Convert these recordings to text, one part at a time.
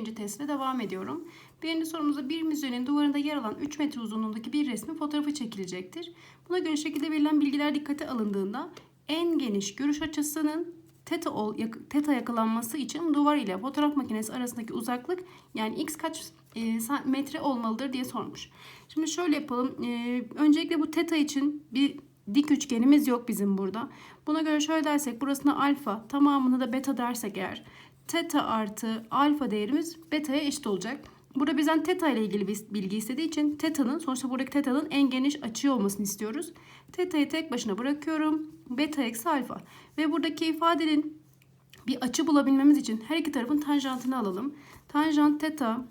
birinci testle devam ediyorum. Birinci sorumuzda bir müzenin duvarında yer alan 3 metre uzunluğundaki bir resmin fotoğrafı çekilecektir. Buna göre şekilde verilen bilgiler dikkate alındığında en geniş görüş açısının teta, ol, teta yakalanması için duvar ile fotoğraf makinesi arasındaki uzaklık yani x kaç e, metre olmalıdır diye sormuş. Şimdi şöyle yapalım. E, öncelikle bu teta için bir dik üçgenimiz yok bizim burada. Buna göre şöyle dersek burasına alfa tamamını da beta dersek eğer teta artı alfa değerimiz beta'ya eşit olacak. Burada bizden teta ile ilgili bir bilgi istediği için teta'nın sonuçta buradaki teta'nın en geniş açı olmasını istiyoruz. Teta'yı tek başına bırakıyorum. Beta eksi alfa. Ve buradaki ifadenin bir açı bulabilmemiz için her iki tarafın tanjantını alalım. Tanjant teta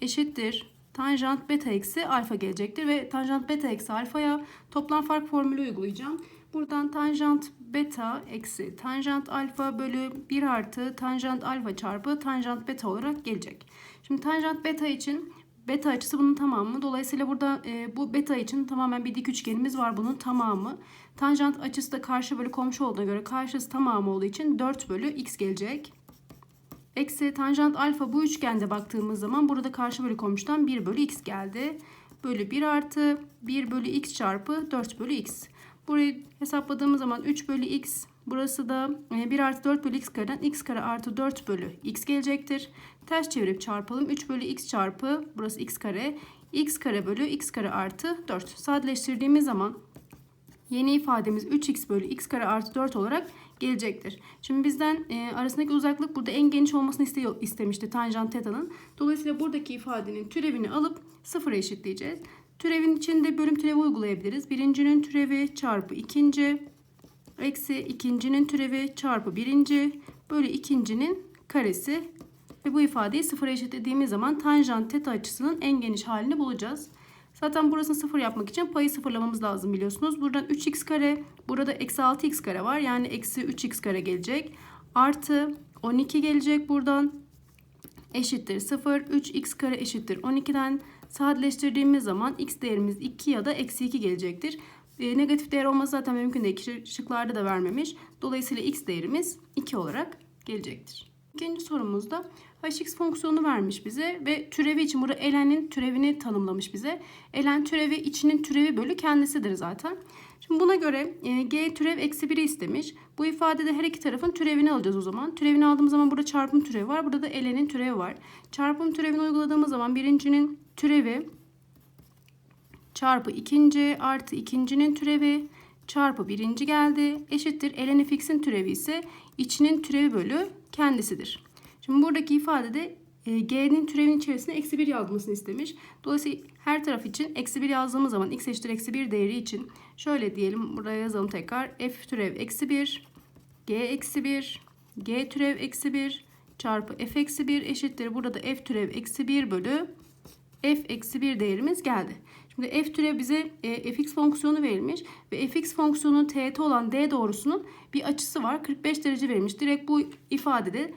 eşittir. Tanjant beta eksi alfa gelecektir ve tanjant beta eksi alfaya toplam fark formülü uygulayacağım. Buradan tanjant beta eksi tanjant alfa bölü 1 artı tanjant alfa çarpı tanjant beta olarak gelecek. Şimdi tanjant beta için beta açısı bunun tamamı. Dolayısıyla burada e, bu beta için tamamen bir dik üçgenimiz var bunun tamamı. Tanjant açısı da karşı bölü komşu olduğuna göre karşısı tamamı olduğu için 4 bölü x gelecek. Eksi tanjant alfa bu üçgende baktığımız zaman burada karşı bölü komşudan 1 bölü x geldi. Bölü 1 artı 1 bölü x çarpı 4 bölü x. Burayı hesapladığımız zaman 3 bölü x burası da 1 artı 4 bölü x kareden x kare artı 4 bölü x gelecektir. Ters çevirip çarpalım. 3 bölü x çarpı burası x kare x kare bölü x kare artı 4. Sadeleştirdiğimiz zaman yeni ifademiz 3x bölü x kare artı 4 olarak gelecektir. Şimdi bizden e, arasındaki uzaklık burada en geniş olmasını istiyor, istemişti tanjant teta'nın. Dolayısıyla buradaki ifadenin türevini alıp sıfıra eşitleyeceğiz. Türevin içinde bölüm türevi uygulayabiliriz. Birincinin türevi çarpı ikinci eksi ikincinin türevi çarpı birinci bölü ikincinin karesi ve bu ifadeyi sıfıra eşitlediğimiz zaman tanjant teta açısının en geniş halini bulacağız. Zaten burasını sıfır yapmak için payı sıfırlamamız lazım biliyorsunuz. Buradan 3x kare, burada eksi 6x kare var. Yani eksi 3x kare gelecek. Artı 12 gelecek buradan. Eşittir 0. 3x kare eşittir 12'den sadeleştirdiğimiz zaman x değerimiz 2 ya da eksi 2 gelecektir. E, negatif değer olması zaten mümkün değil. Şık- Şıklarda da vermemiş. Dolayısıyla x değerimiz 2 olarak gelecektir. İkinci sorumuzda hx fonksiyonu vermiş bize ve türevi için burada ln'in türevini tanımlamış bize. ln türevi içinin türevi bölü kendisidir zaten. Şimdi buna göre e, g türev eksi 1'i istemiş. Bu ifadede her iki tarafın türevini alacağız o zaman. Türevini aldığımız zaman burada çarpım türevi var. Burada da ln'in türevi var. Çarpım türevini uyguladığımız zaman birincinin türevi çarpı ikinci artı ikincinin türevi çarpı birinci geldi. Eşittir ln fx'in türevi ise içinin türevi bölü kendisidir. Şimdi buradaki ifadede e, g'nin türevinin içerisine eksi 1 yazmasını istemiş. Dolayısıyla her taraf için eksi 1 yazdığımız zaman x eşittir eksi 1 değeri için şöyle diyelim buraya yazalım tekrar. f türev eksi 1 g eksi 1 g türev eksi 1 çarpı f eksi 1 eşittir. Burada da f türev eksi 1 bölü f eksi 1 değerimiz geldi. Şimdi f türev bize e, fx fonksiyonu verilmiş ve fx fonksiyonunun teğet olan d doğrusunun bir açısı var. 45 derece verilmiş. Direkt bu ifadede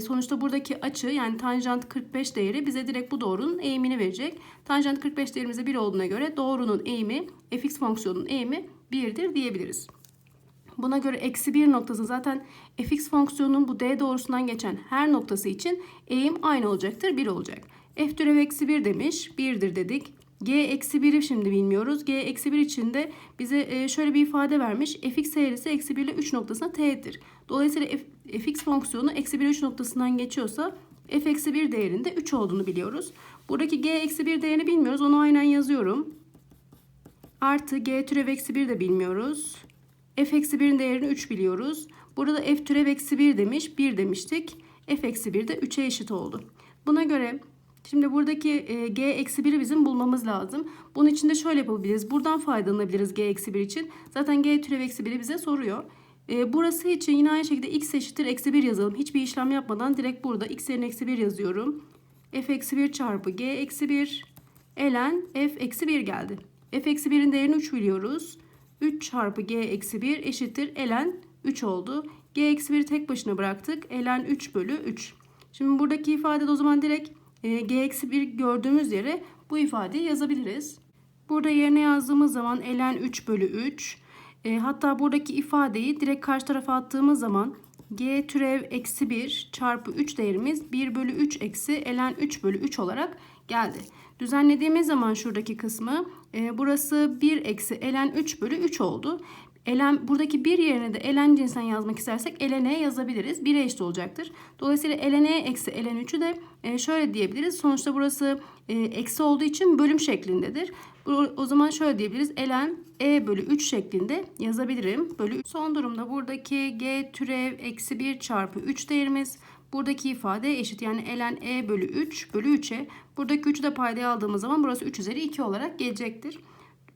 sonuçta buradaki açı yani tanjant 45 değeri bize direkt bu doğrunun eğimini verecek. Tanjant 45 değerimize 1 olduğuna göre doğrunun eğimi fx fonksiyonunun eğimi 1'dir diyebiliriz. Buna göre eksi 1 noktası zaten fx fonksiyonunun bu d doğrusundan geçen her noktası için eğim aynı olacaktır 1 olacak. f türev eksi 1 demiş 1'dir dedik. G eksi 1'i şimdi bilmiyoruz. g eksi 1 için de bize e, şöyle bir ifade vermiş. fx eğrisi eksi 1 ile 3 noktasına teğettir. Dolayısıyla f, fx fonksiyonu eksi 1 ile 3 noktasından geçiyorsa f eksi 1 değerinde 3 olduğunu biliyoruz. Buradaki g eksi 1 değerini bilmiyoruz. Onu aynen yazıyorum. Artı g türev eksi 1 de bilmiyoruz. f eksi 1'in değerini 3 biliyoruz. Burada f türev eksi 1 demiş. 1 demiştik. f eksi 1 de 3'e eşit oldu. Buna göre şimdi buradaki e, g eksi 1'i bizim bulmamız lazım. Bunun için de şöyle yapabiliriz. Buradan faydalanabiliriz g eksi 1 için. Zaten g türev eksi 1'i bize soruyor. E, burası için yine aynı şekilde x eşittir eksi 1 yazalım. Hiçbir işlem yapmadan direkt burada x yerine eksi 1 yazıyorum. f eksi 1 çarpı g eksi 1 ln f eksi 1 geldi. f eksi 1'in değerini 3 biliyoruz. 3 çarpı g eksi 1 eşittir ln 3 oldu. g eksi 1'i tek başına bıraktık. ln 3 bölü 3. Şimdi buradaki ifadede o zaman direkt e, g eksi 1 gördüğümüz yere bu ifadeyi yazabiliriz. Burada yerine yazdığımız zaman ln 3 bölü 3. E, hatta buradaki ifadeyi direkt karşı tarafa attığımız zaman g türev eksi 1 çarpı 3 değerimiz 1 bölü 3 eksi ln 3 bölü 3 olarak geldi. Düzenlediğimiz zaman şuradaki kısmı e, burası 1 eksi ln 3 bölü 3 oldu. Ln, buradaki bir yerine de ln cinsinden yazmak istersek ln'e yazabiliriz. 1'e eşit olacaktır. Dolayısıyla ln'e eksi ln 3'ü de e, şöyle diyebiliriz. Sonuçta burası e, eksi olduğu için bölüm şeklindedir. O zaman şöyle diyebiliriz. ln e bölü 3 şeklinde yazabilirim. Bölü Son durumda buradaki g türev eksi 1 çarpı 3 değerimiz buradaki ifade eşit. Yani ln e bölü 3 bölü 3'e buradaki 3'ü de paydaya aldığımız zaman burası 3 üzeri 2 olarak gelecektir.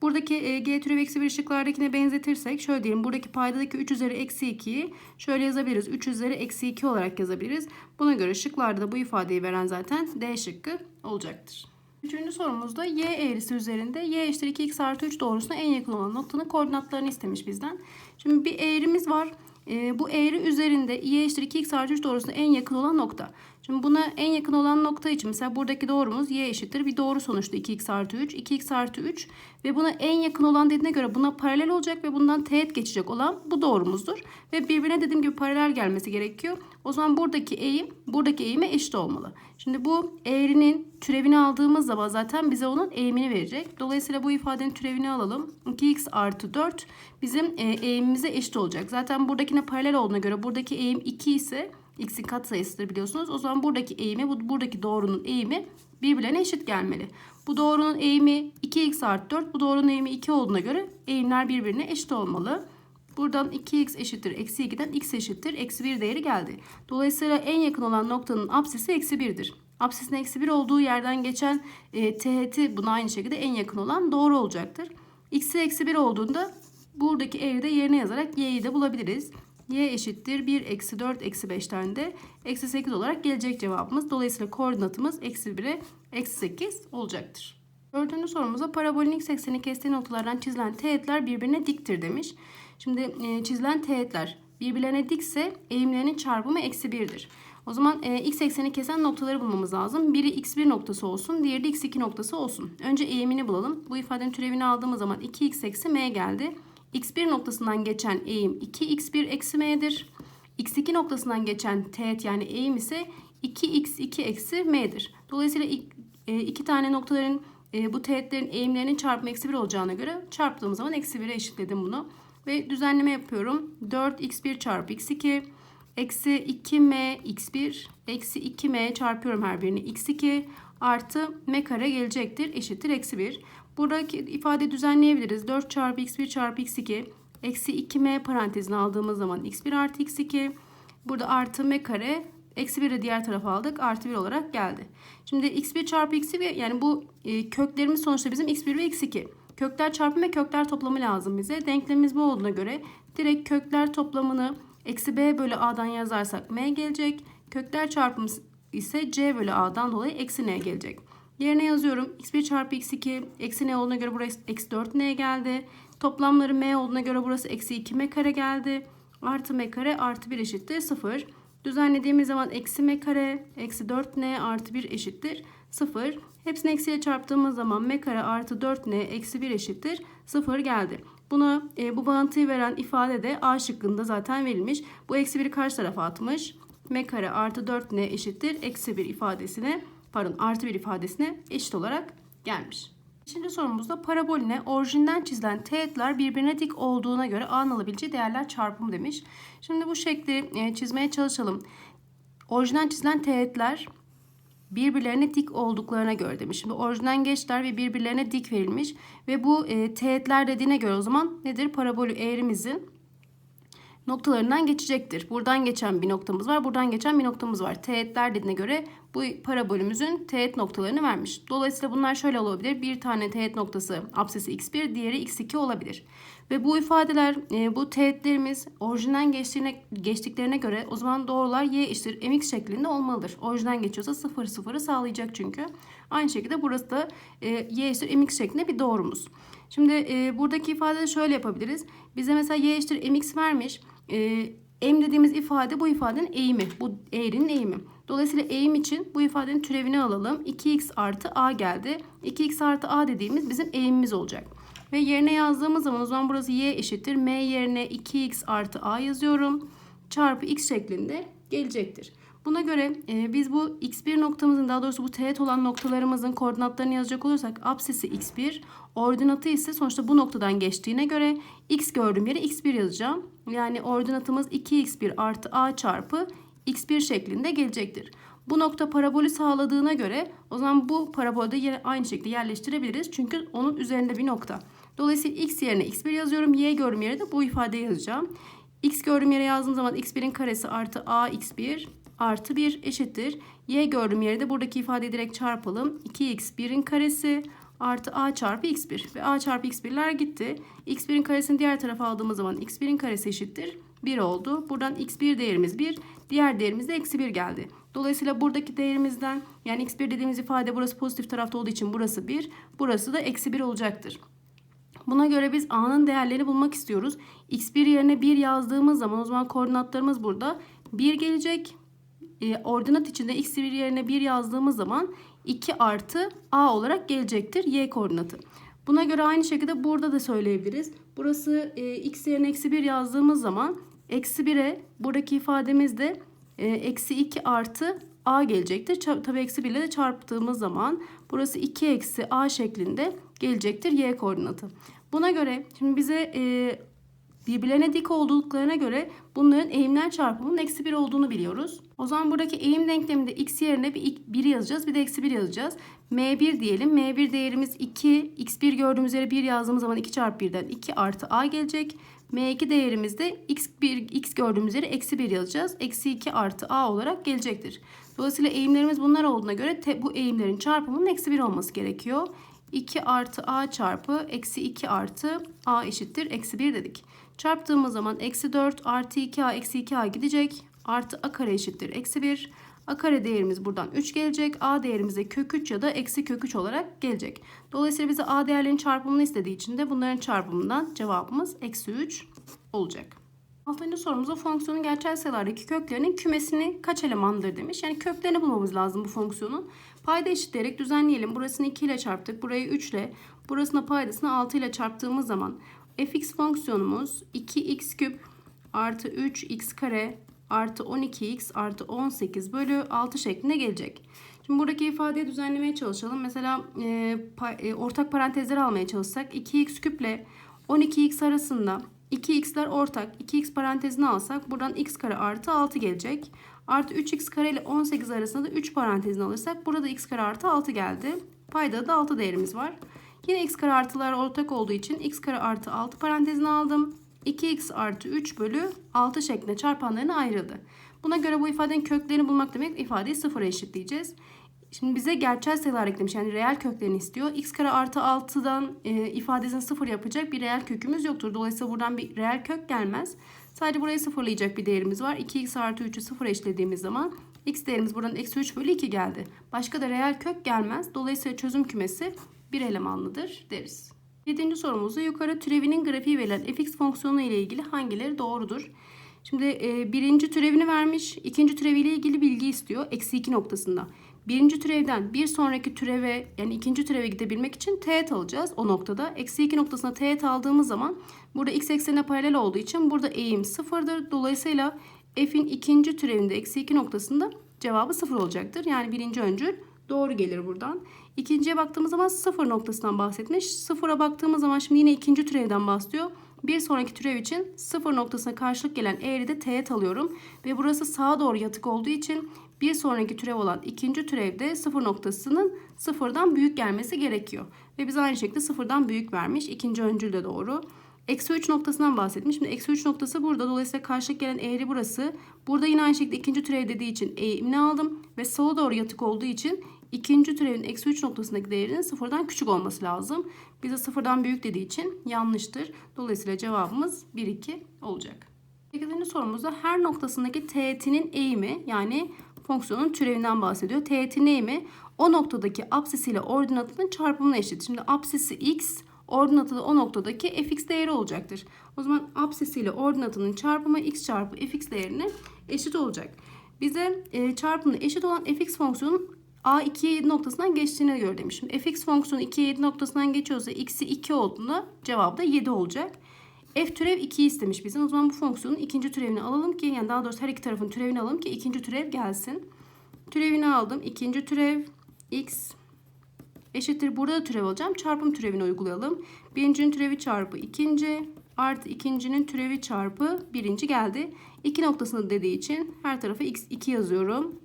Buradaki e, g türev eksi 1 şıklardakine benzetirsek şöyle diyelim. Buradaki paydadaki 3 üzeri eksi 2'yi şöyle yazabiliriz. 3 üzeri eksi 2 olarak yazabiliriz. Buna göre şıklarda da bu ifadeyi veren zaten D şıkkı olacaktır. Üçüncü sorumuzda y eğrisi üzerinde y eşittir 2x artı 3 doğrusuna en yakın olan noktanın koordinatlarını istemiş bizden. Şimdi bir eğrimiz var. E, bu eğri üzerinde y eşittir 2x artı 3 doğrusuna en yakın olan nokta. Şimdi buna en yakın olan nokta için mesela buradaki doğrumuz y eşittir. Bir doğru sonuçta 2x artı 3. 2x artı 3 ve buna en yakın olan dediğine göre buna paralel olacak ve bundan teğet geçecek olan bu doğrumuzdur. Ve birbirine dediğim gibi paralel gelmesi gerekiyor. O zaman buradaki eğim buradaki eğime eşit olmalı. Şimdi bu eğrinin türevini aldığımız zaman zaten bize onun eğimini verecek. Dolayısıyla bu ifadenin türevini alalım. 2x artı 4 bizim e, eğimimize eşit olacak. Zaten buradakine paralel olduğuna göre buradaki eğim 2 ise x'in katsayısıdır biliyorsunuz. O zaman buradaki eğimi, bu, buradaki doğrunun eğimi birbirlerine eşit gelmeli. Bu doğrunun eğimi 2x artı 4, bu doğrunun eğimi 2 olduğuna göre eğimler birbirine eşit olmalı. Buradan 2x eşittir eksi 2'den x eşittir eksi 1 değeri geldi. Dolayısıyla en yakın olan noktanın apsisi eksi 1'dir. Apsisin eksi 1 olduğu yerden geçen e, teğeti buna aynı şekilde en yakın olan doğru olacaktır. x'i eksi 1 olduğunda buradaki eğri de yerine yazarak y'yi de bulabiliriz y eşittir 1 eksi 4 eksi 5'ten de eksi 8 olarak gelecek cevabımız. Dolayısıyla koordinatımız eksi 1'e eksi 8 olacaktır. Dördüncü sorumuzda parabolün x ekseni kestiği noktalardan çizilen teğetler birbirine diktir demiş. Şimdi e, çizilen teğetler birbirlerine dikse eğimlerinin çarpımı eksi 1'dir. O zaman e, x ekseni kesen noktaları bulmamız lazım. Biri x1 noktası olsun, diğeri de x2 noktası olsun. Önce eğimini bulalım. Bu ifadenin türevini aldığımız zaman 2x eksi m geldi x1 noktasından geçen eğim 2x1 eksi m'dir. x2 noktasından geçen teğet yani eğim ise 2x2 eksi m'dir. Dolayısıyla e, iki tane noktaların e, bu teğetlerin eğimlerinin çarpımı eksi 1 olacağına göre çarptığım zaman eksi 1'e eşitledim bunu. Ve düzenleme yapıyorum. 4x1 çarpı x2 eksi 2m x1 eksi 2m çarpıyorum her birini x2 artı m kare gelecektir eşittir eksi 1. Buradaki ifade düzenleyebiliriz. 4 çarpı x1 çarpı x2 eksi 2m parantezine aldığımız zaman x1 artı x2 burada artı m kare eksi 1'i diğer tarafa aldık artı 1 olarak geldi. Şimdi x1 çarpı x2 yani bu e, köklerimiz sonuçta bizim x1 ve x2. Kökler çarpımı ve kökler toplamı lazım bize. Denklemimiz bu olduğuna göre direkt kökler toplamını eksi b bölü a'dan yazarsak m gelecek. Kökler çarpımı ise c bölü a'dan dolayı eksi n gelecek. Yerine yazıyorum. x1 çarpı x2 eksi n olduğuna göre burası eksi 4n geldi. Toplamları m olduğuna göre burası eksi 2m kare geldi. Artı m kare artı 1 eşittir 0. Düzenlediğimiz zaman eksi m kare eksi 4n artı 1 eşittir 0. Hepsini eksiye çarptığımız zaman m kare artı 4n eksi 1 eşittir 0 geldi. Buna e, bu bağıntıyı veren ifade de A şıkkında zaten verilmiş. Bu eksi 1'i karşı tarafa atmış. m kare artı 4n eşittir eksi 1 ifadesine pardon artı bir ifadesine eşit olarak gelmiş. Şimdi sorumuzda paraboline orijinden çizilen teğetler birbirine dik olduğuna göre A'nın alabileceği değerler çarpımı demiş. Şimdi bu şekli e, çizmeye çalışalım. Orijinden çizilen teğetler birbirlerine dik olduklarına göre demiş. Şimdi orijinden geçler ve birbirlerine dik verilmiş. Ve bu e, teğetler dediğine göre o zaman nedir? Parabolü eğrimizin noktalarından geçecektir. Buradan geçen bir noktamız var. Buradan geçen bir noktamız var. Teğetler dediğine göre bu parabolümüzün teğet noktalarını vermiş. Dolayısıyla bunlar şöyle olabilir. Bir tane teğet noktası apsisi x1, diğeri x2 olabilir. Ve bu ifadeler, e, bu teğetlerimiz orijinden geçtiğine, geçtiklerine göre o zaman doğrular y eşittir mx şeklinde olmalıdır. Orijinden geçiyorsa 0 0'ı sağlayacak çünkü. Aynı şekilde burası da e, y eşittir mx şeklinde bir doğrumuz. Şimdi e, buradaki ifadeyi şöyle yapabiliriz. Bize mesela y eşittir mx vermiş. E, m dediğimiz ifade bu ifadenin eğimi. Bu eğrinin eğimi. Dolayısıyla eğim için bu ifadenin türevini alalım. 2x artı a geldi. 2x artı a dediğimiz bizim eğimimiz olacak. Ve yerine yazdığımız zaman o zaman burası y eşittir. m yerine 2x artı a yazıyorum. çarpı x şeklinde gelecektir. Buna göre e, biz bu x1 noktamızın daha doğrusu bu teğet olan noktalarımızın koordinatlarını yazacak olursak absisi x1, ordinatı ise sonuçta bu noktadan geçtiğine göre x gördüğüm yere x1 yazacağım. Yani ordinatımız 2x1 artı a çarpı x1 şeklinde gelecektir. Bu nokta parabolü sağladığına göre o zaman bu parabolde yine aynı şekilde yerleştirebiliriz. Çünkü onun üzerinde bir nokta. Dolayısıyla x yerine x1 yazıyorum. Y gördüğüm yere de bu ifadeyi yazacağım. x gördüğüm yere yazdığım zaman x1'in karesi artı a x1 artı 1 eşittir. Y gördüğüm yere de buradaki ifadeyi direkt çarpalım. 2x1'in karesi artı a çarpı x1 ve a çarpı x1'ler gitti. x1'in karesini diğer tarafa aldığımız zaman x1'in karesi eşittir 1 oldu. Buradan x1 değerimiz 1, diğer değerimiz de eksi 1 geldi. Dolayısıyla buradaki değerimizden yani x1 dediğimiz ifade burası pozitif tarafta olduğu için burası 1, burası da eksi 1 olacaktır. Buna göre biz a'nın değerlerini bulmak istiyoruz. x1 yerine 1 yazdığımız zaman o zaman koordinatlarımız burada 1 gelecek. E, ordinat içinde x1 yerine 1 yazdığımız zaman 2 artı a olarak gelecektir y koordinatı. Buna göre aynı şekilde burada da söyleyebiliriz. Burası e, x yerine eksi 1 yazdığımız zaman eksi 1'e buradaki ifademiz de e, eksi 2 artı a gelecektir. Tabii eksi 1 ile de çarptığımız zaman burası 2 eksi a şeklinde gelecektir y koordinatı. Buna göre şimdi bize e, birbirlerine dik olduklarına göre bunların eğimler çarpımının eksi 1 olduğunu biliyoruz. O zaman buradaki eğim denkleminde x yerine bir 1 yazacağız bir de eksi 1 yazacağız. M1 diyelim. M1 değerimiz 2. X1 gördüğümüz yere 1 yazdığımız zaman 2 çarpı 1'den 2 artı A gelecek. M2 değerimizde X1, X gördüğümüz yere eksi 1 yazacağız. Eksi 2 artı A olarak gelecektir. Dolayısıyla eğimlerimiz bunlar olduğuna göre te, bu eğimlerin çarpımının eksi 1 olması gerekiyor. 2 artı A çarpı eksi 2 artı A eşittir. Eksi 1 dedik. Çarptığımız zaman eksi 4 artı 2A eksi 2A gidecek. Artı A kare eşittir. Eksi 1. A kare değerimiz buradan 3 gelecek. A değerimiz de kök 3 ya da eksi kök 3 olarak gelecek. Dolayısıyla bize A değerlerinin çarpımını istediği için de bunların çarpımından cevabımız eksi 3 olacak. Altıncı sorumuzda fonksiyonun gerçel sayılardaki köklerinin kümesini kaç elemandır demiş. Yani köklerini bulmamız lazım bu fonksiyonun. Payda eşitleyerek düzenleyelim. Burasını 2 ile çarptık. Burayı 3 ile. Burasına paydasını 6 ile çarptığımız zaman fx fonksiyonumuz 2x küp artı 3x kare artı 12x artı 18 bölü 6 şeklinde gelecek. Şimdi buradaki ifadeyi düzenlemeye çalışalım. Mesela e, pa, e, ortak parantezleri almaya çalışsak 2x küple 12x arasında 2x'ler ortak 2x parantezini alsak buradan x kare artı 6 gelecek. Artı 3x kare ile 18 arasında da 3 parantezini alırsak burada x kare artı 6 geldi. Payda da 6 değerimiz var. Yine x kare artılar ortak olduğu için x kare artı 6 parantezini aldım. 2x artı 3 bölü 6 şeklinde çarpanlarına ayrıldı. Buna göre bu ifadenin köklerini bulmak demek ifadeyi sıfıra eşitleyeceğiz. Şimdi bize gerçel sayılar eklemiş yani reel köklerini istiyor. x kare artı 6'dan e, ifadesini sıfır yapacak bir reel kökümüz yoktur. Dolayısıyla buradan bir reel kök gelmez. Sadece burayı sıfırlayacak bir değerimiz var. 2x artı 3'ü sıfır eşlediğimiz zaman x değerimiz buradan eksi 3 bölü 2 geldi. Başka da reel kök gelmez. Dolayısıyla çözüm kümesi bir elemanlıdır deriz. Yedinci sorumuzda yukarı türevinin grafiği verilen fx fonksiyonu ile ilgili hangileri doğrudur? Şimdi e, birinci türevini vermiş. ikinci türeviyle ilgili bilgi istiyor. Eksi 2 noktasında. Birinci türevden bir sonraki türeve yani ikinci türeve gidebilmek için teğet alacağız o noktada. Eksi 2 noktasına teğet aldığımız zaman burada x eksenine paralel olduğu için burada eğim sıfırdır. Dolayısıyla f'in ikinci türevinde eksi 2 noktasında cevabı sıfır olacaktır. Yani birinci öncül doğru gelir buradan. İkinciye baktığımız zaman sıfır noktasından bahsetmiş. Sıfıra baktığımız zaman şimdi yine ikinci türevden bahsediyor. Bir sonraki türev için sıfır noktasına karşılık gelen eğride teğet alıyorum. Ve burası sağa doğru yatık olduğu için bir sonraki türev olan ikinci türevde sıfır noktasının sıfırdan büyük gelmesi gerekiyor. Ve biz aynı şekilde sıfırdan büyük vermiş. İkinci öncül de doğru. Eksi 3 noktasından bahsetmiş. Şimdi eksi 3 noktası burada. Dolayısıyla karşılık gelen eğri burası. Burada yine aynı şekilde ikinci türev dediği için eğimini aldım. Ve sola doğru yatık olduğu için ikinci türevin eksi 3 noktasındaki değerinin sıfırdan küçük olması lazım. Bize sıfırdan büyük dediği için yanlıştır. Dolayısıyla cevabımız 1, 2 olacak. 8. sorumuzda her noktasındaki teğetinin eğimi yani fonksiyonun türevinden bahsediyor. Teğetin eğimi o noktadaki apsisiyle ordinatının çarpımına eşit. Şimdi apsisi x, ordinatı da o noktadaki fx değeri olacaktır. O zaman apsisiyle ordinatının çarpımı x çarpı fx değerine eşit olacak. Bize e, çarpımı eşit olan fx fonksiyonun a 2'ye 7 noktasından geçtiğine göre demişim. fx fonksiyonu 2'ye 7 noktasından geçiyorsa x'i 2 olduğunda cevabı da 7 olacak. f türev 2'yi istemiş bizden. O zaman bu fonksiyonun ikinci türevini alalım ki yani daha doğrusu her iki tarafın türevini alalım ki ikinci türev gelsin. Türevini aldım. İkinci türev x eşittir. Burada da türev alacağım. Çarpım türevini uygulayalım. Birincinin türevi çarpı ikinci artı ikincinin türevi çarpı birinci geldi. İki noktasını dediği için her tarafa x2 yazıyorum.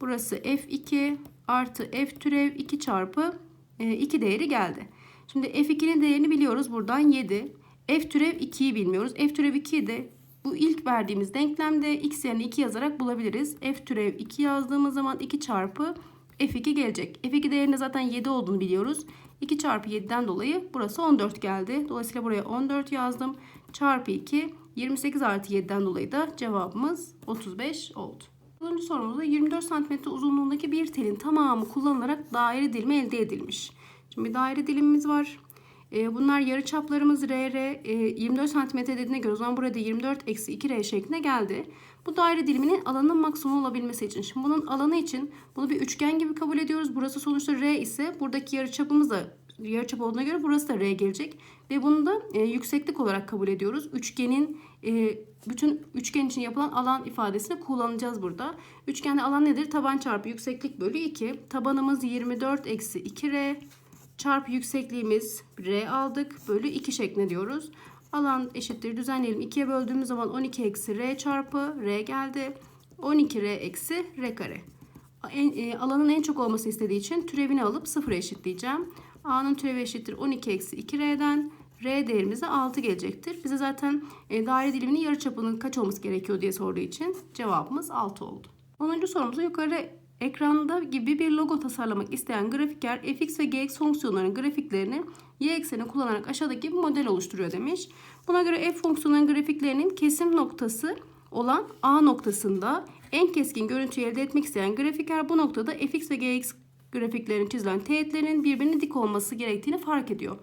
Burası f2 artı f türev 2 çarpı 2 değeri geldi. Şimdi f2'nin değerini biliyoruz. Buradan 7. f türev 2'yi bilmiyoruz. f türev 2'yi de bu ilk verdiğimiz denklemde x yerine 2 yazarak bulabiliriz. f türev 2 yazdığımız zaman 2 çarpı f2 gelecek. f2 değerinde zaten 7 olduğunu biliyoruz. 2 çarpı 7'den dolayı burası 14 geldi. Dolayısıyla buraya 14 yazdım. Çarpı 2 28 artı 7'den dolayı da cevabımız 35 oldu. 10. sorumuzda 24 cm uzunluğundaki bir telin tamamı kullanılarak daire dilimi elde edilmiş. Şimdi bir daire dilimimiz var. Ee, bunlar yarı çaplarımız R, R e, 24 cm dediğine göre o zaman burada 24 eksi 2R şeklinde geldi. Bu daire diliminin alanının maksimum olabilmesi için. Şimdi bunun alanı için bunu bir üçgen gibi kabul ediyoruz. Burası sonuçta R ise buradaki yarı çapımız da yarıçap olduğuna göre burası da R gelecek. Ve bunu da e, yükseklik olarak kabul ediyoruz. Üçgenin e, bütün üçgen için yapılan alan ifadesini kullanacağız burada. Üçgende alan nedir? Taban çarpı yükseklik bölü 2. Tabanımız 24 eksi 2R çarpı yüksekliğimiz R aldık. Bölü 2 şeklinde diyoruz. Alan eşittir. Düzenleyelim. 2'ye böldüğümüz zaman 12 eksi R çarpı R geldi. 12R eksi R kare. En, e, alanın en çok olması istediği için türevini alıp 0'a eşitleyeceğim. A'nın türevi eşittir 12 eksi 2R'den. R değerimiz de 6 gelecektir. Bize zaten e, daire diliminin yarıçapının kaç olması gerekiyor diye sorduğu için cevabımız 6 oldu. 10. sorumuzda yukarı ekranda gibi bir logo tasarlamak isteyen grafiker fx ve gx fonksiyonlarının grafiklerini y ekseni kullanarak aşağıdaki bir model oluşturuyor demiş. Buna göre f fonksiyonlarının grafiklerinin kesim noktası olan A noktasında en keskin görüntüyü elde etmek isteyen grafiker bu noktada fx ve gx grafiklerin çizilen teğetlerin birbirine dik olması gerektiğini fark ediyor.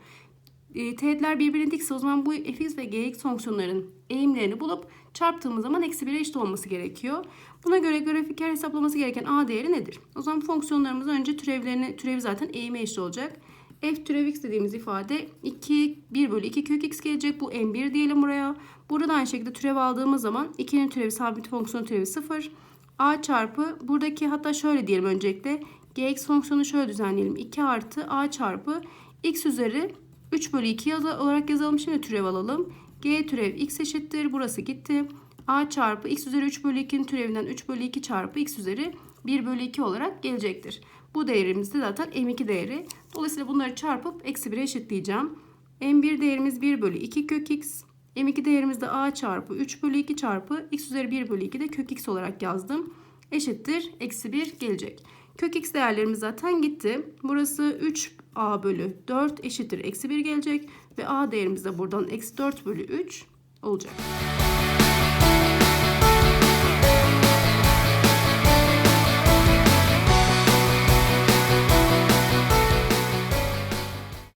E, teğetler birbirine dikse o zaman bu fx ve gx fonksiyonların eğimlerini bulup çarptığımız zaman eksi 1'e eşit olması gerekiyor. Buna göre grafiker hesaplaması gereken a değeri nedir? O zaman fonksiyonlarımız önce türevlerini, türevi zaten eğime eşit olacak. f türev x dediğimiz ifade 2, 1 bölü 2 kök x gelecek. Bu m1 diyelim buraya. Burada aynı şekilde türev aldığımız zaman 2'nin türevi sabit fonksiyon türevi 0. a çarpı buradaki hatta şöyle diyelim öncelikle. Gx fonksiyonu şöyle düzenleyelim. 2 artı a çarpı x üzeri 3 bölü 2 yaz olarak yazalım. Şimdi türev alalım. G türev x eşittir. Burası gitti. A çarpı x üzeri 3 bölü 2'nin türevinden 3 bölü 2 çarpı x üzeri 1 bölü 2 olarak gelecektir. Bu değerimiz de zaten m2 değeri. Dolayısıyla bunları çarpıp eksi 1'e eşitleyeceğim. m1 değerimiz 1 bölü 2 kök x. m2 değerimiz de a çarpı 3 bölü 2 çarpı x üzeri 1 bölü 2 de kök x olarak yazdım. Eşittir eksi 1 gelecek. Kök x değerlerimiz zaten gitti. Burası 3 a bölü 4 eşittir eksi 1 gelecek. Ve a değerimiz de buradan eksi 4 bölü 3 olacak.